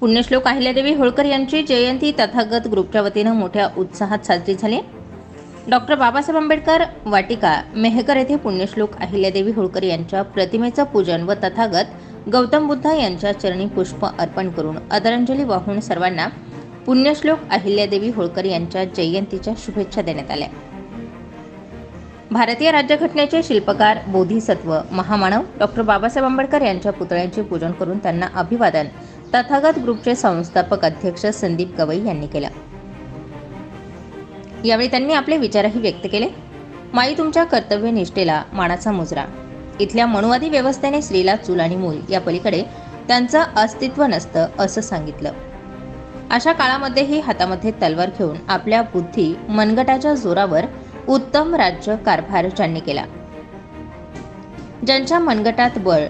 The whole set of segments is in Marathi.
पुण्यश्लोक अहिल्यादेवी होळकर यांची जयंती तथागत ग्रुपच्या वतीनं मोठ्या उत्साहात साजरी झाली. डॉक्टर बाबासाहेब आंबेडकर वाटिका मेहकर येथे पुण्यश्लोक अहिल्यादेवी होळकर यांच्या प्रतिमेचं पूजन व तथागत गौतम बुद्ध यांच्या चरणी पुष्प अर्पण करून आदरांजली वाहून सर्वांना पुण्यश्लोक अहिल्यादेवी होळकर यांच्या जयंतीच्या शुभेच्छा देण्यात आल्या. भारतीय राज्यघटनेचे शिल्पकार बोधिसत्व महामानव डॉक्टर बाबासाहेब आंबेडकर यांच्या पुतळ्यांचे पूजन करून त्यांना अभिवादन तथागत ग्रुपचे संस्थापक अध्यक्ष संदीप गवई यांनी केलं. यावेळी त्यांनी आपले विचारही व्यक्त केले. माई तुमच्या कर्तव्यनिष्ठेला मानाचा मुजरा. इथल्या मनुवादी व्यवस्थेने स्त्रीला चूल आणि मूल या पलीकडे त्यांचं अस्तित्व नसतं असं सांगितलं. अशा काळामध्येही हातामध्ये तलवार घेऊन आपल्या बुद्धी मनगटाच्या जोरावर उत्तम राज्य कारभार ज्यांनी केला. ज्यांच्या मनगटात बळ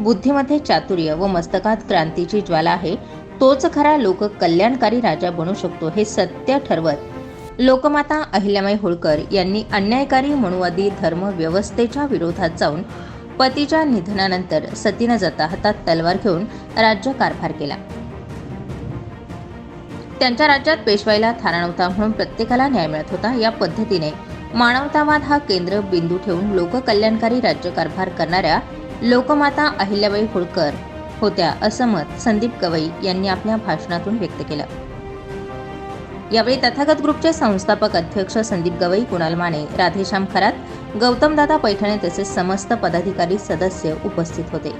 बुद्धीमध्ये चातुर्य व मस्तकात क्रांतीची ज्वाला आहे तोच खरा लोक कल्याणकारी राजा बनू शकतो हे सत्य ठरवत. लोकमाता अहिल्यामाई होळकर यांनी अन्यायकारी मनुवादी धर्म व्यवस्थेच्या विरोधात जाऊन पतीच्या निधनानंतर सतीनं जाता हातात तलवार घेऊन राज्य कारभार केला. त्यांच्या राज्यात पेशवाईला थारा नव्हता म्हणून प्रत्येकाला न्याय मिळत होता या पद्धतीने मानवतावाद हा केंद्र बिंदू ठेवून लोककल्याणकारी राज्यकारभार करणाऱ्या लोकमाता अहिल्याबाई होळकर होत्या असं मत संदीप गवई यांनी आपल्या भाषणातून व्यक्त केलं. यावेळी तथागत ग्रुपचे संस्थापक अध्यक्ष संदीप गवई कुणाल माने राधेश्याम खरात गौतमदादा पैठणे तसेच समस्त पदाधिकारी सदस्य उपस्थित होते.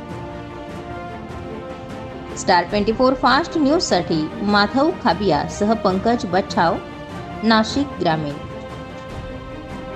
स्टार ट्वेंटी फोर फास्ट न्यूजसाठी माधव खाबिया सह पंकज बच्छाव नाशिक ग्रामीण.